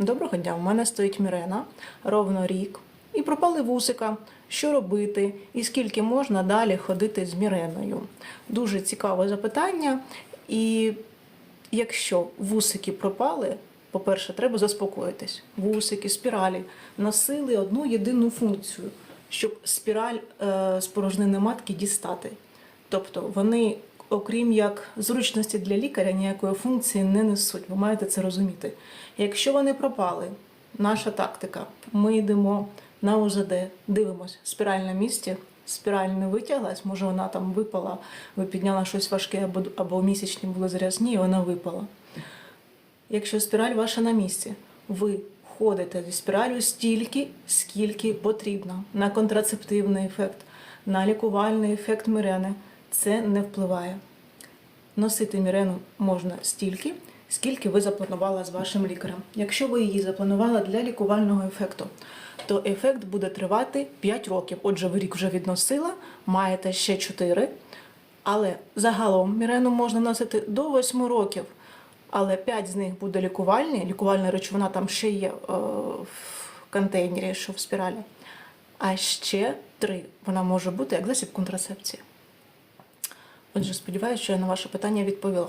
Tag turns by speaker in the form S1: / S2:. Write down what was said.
S1: Доброго дня, у мене стоїть Мірена ровно рік і пропали вусика. Що робити і скільки можна далі ходити з Міреною? Дуже цікаве запитання. І якщо вусики пропали, по-перше, треба заспокоїтись. Вусики, спіралі носили одну єдину функцію, щоб спіраль е, з матки дістати. Тобто вони, окрім як зручності для лікаря, ніякої функції не несуть. Ви маєте це розуміти. Якщо вони пропали, наша тактика: ми йдемо на УЗД, дивимося, спіраль на місці, спіраль не витяглась, може вона там випала, ви підняла щось важке або, або місячні були зарязні, і вона випала. Якщо спіраль ваша на місці, ви ходите зі спіралю стільки, скільки потрібно на контрацептивний ефект, на лікувальний ефект мірени. Це не впливає. Носити мірену можна стільки, скільки ви запланували з вашим лікарем. Якщо ви її запланували для лікувального ефекту, то ефект буде тривати 5 років. Отже, ви рік вже відносила, маєте ще 4. Але загалом мірену можна носити до 8 років. Але 5 з них буде лікувальні. Лікувальна речовина там ще є е, в контейнері, що в спіралі. А ще 3 вона може бути як засіб контрацепції. Отже, сподіваюся, що я на ваше питання відповіла.